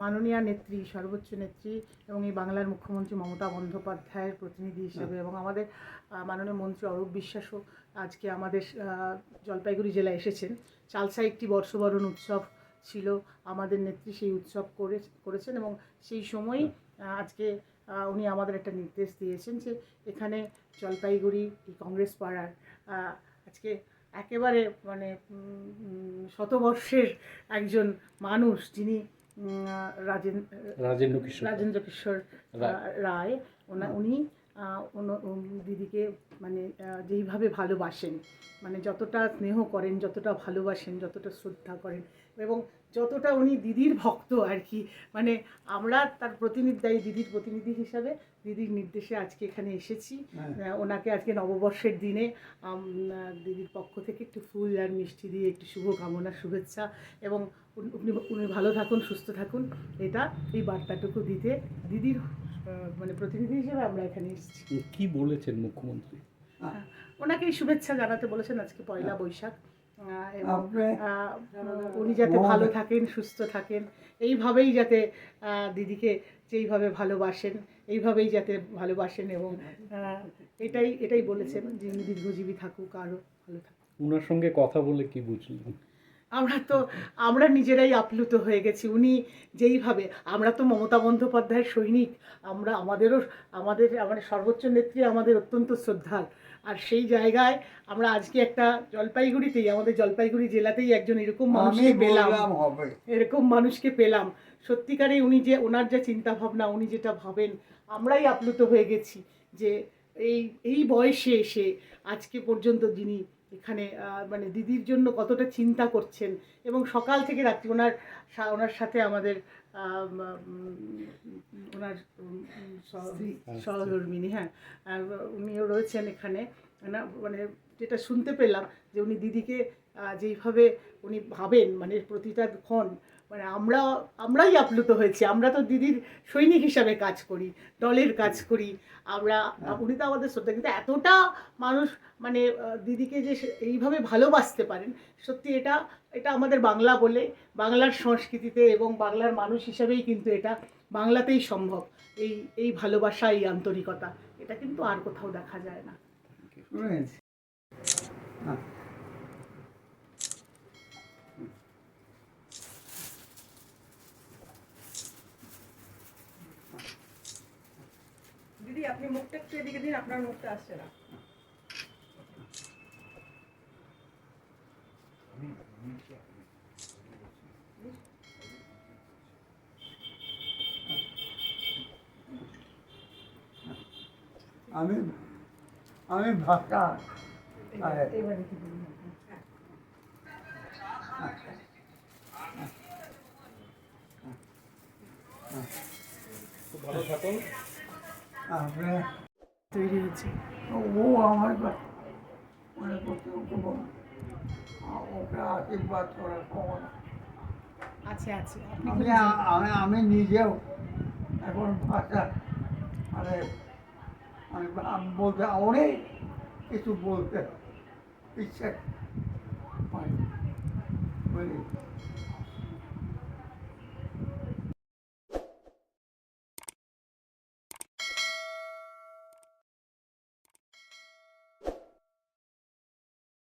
মাননীয় নেত্রী, সর্বোচ্চ নেত্রী এবং এই বাংলার মুখ্যমন্ত্রী মমতা বন্দ্যোপাধ্যায়ের প্রতিনিধি হিসেবে এবং আমাদের মাননীয় মন্ত্রী অরূপ বিশ্বাসও আজকে আমাদের জলপাইগুড়ি জেলায় এসেছেন। চালসা একটি বর্ষবরণ উৎসব ছিল, আমাদের নেত্রী সেই উৎসব করে, করেছেন এবং সেই সময়ই আজকে উনি আমাদের একটা নির্দেশ দিয়েছেন যে এখানে জলপাইগুড়ি এই কংগ্রেস পাড়ার আজকে একেবারে মানে শতবর্ষের একজন মানুষ যিনি রাজেন্দ্র কিশোর রাজেন্দ্র কিশোর রায়। ওনা উনি ওন- উম, দিদিকে মানে যেইভাবে ভালোবাসেন মানে যতটা স্নেহ করেন যতটা ভালোবাসেন যতটা শ্রদ্ধা করেন এবং যতটা উনি দিদির ভক্ত আর কি মানে আমরা তার প্রতিনিধি এই দিদির প্রতিনিধি হিসাবে দিদির নির্দেশে আজকে এখানে এসেছি। ওনাকে আজকে নববর্ষের দিনে দিদির পক্ষ থেকে একটু ফুল আর মিষ্টি দিয়ে একটু শুভ কামনা শুভেচ্ছা এবং উনি- উনি উনি ভালো থাকুন সুস্থ থাকুন এটা এই বার্তাটুকু দিতে দিদির মানে প্রতিনিধি হিসেবে আমরা এখানে এসেছি। কি বলেছেন মুখ্যমন্ত্রী? ওনাকে এই শুভেচ্ছা জানাতে বলেছেন আজকে পয়লা বৈশাখ। উনি যাতে ভালো থাকেন সুস্থ থাকেন এইভাবেই যাতে দিদিকে যেইভাবে ভালোবাসেন এইভাবেই যাতে ভালোবাসেন এবং এটাই এটাই বলেছেন যে উনি দীর্ঘজীবী থাকুক আরও ভালো থাকুক। ওনার সঙ্গে কথা বলে কি বুঝলেন? আমরা তো আমরা নিজেরাই আপ্লুত হয়ে গেছি উনি যেইভাবে আমরা তো মমতা বন্দ্যোপাধ্যায়ের সৈনিক আমরা আমাদেরও আমাদের আমাদের সর্বোচ্চ নেত্রী আমাদের অত্যন্ত শ্রদ্ধার। আর সেই জায়গায় আমরা আজকে একটা জলপাইগুড়িতেই আমাদের জলপাইগুড়ি জেলাতেই একজন এরকম মানুষকে পেলাম। এরকম মানুষকে পেলাম। সত্যিকারে উনি যে ওনার যা চিন্তা ভাবনা উনি যেটা ভাবেন আমরাই আপ্লুত হয়ে গেছি যে এই এই বয়সে এসে আজকে পর্যন্ত যিনি এখানে মানে দিদির জন্য কতটা চিন্তা করছেন এবং সকাল থেকে রাত্রি ওনার ওনার সাথে আমাদের ওনার উম, সহধর্মিনী হ্যাঁ আর উনিও রয়েছেন এখানে। না মানে যেটা শুনতে পেলাম যে উনি দিদিকে যেইভাবে উনি ভাবেন মানে প্রতিটা ক্ষণ মানে আমরা আমরাই আপ্লুত হয়েছি আমরা তো দিদির সৈনিক হিসাবে কাজ করি দলের কাজ করি আমরা উনি তো আমাদের শ্রদ্ধা কিন্তু এতটা মানুষ মানে দিদিকে যে এইভাবে ভালোবাসতে পারেন সত্যি এটা এটা আমাদের বাংলা বলে বাংলার সংস্কৃতিতে এবং বাংলার মানুষ হিসাবেই কিন্তু এটা বাংলাতেই সম্ভব এই এই ভালোবাসা এই আন্তরিকতা এটা কিন্তু আর কোথাও দেখা যায় না। দিদি আপনি মুখটা একটু এদিকে দিন আপনার মুখটা আসছে না। আমি আমি ভাষা খুব ভালো থাকুন। আপনি তৈরি হচ্ছে। ও আমার মনে করতে ওকে আশীর্বাদ করার ক্ষমতা। আছে আছে। আমি আমি আমি নিজেও এখন ভাষা মানে আমি আমি বলতে অনেক কিছু বলতে ইচ্ছে হয়। বুঝলি?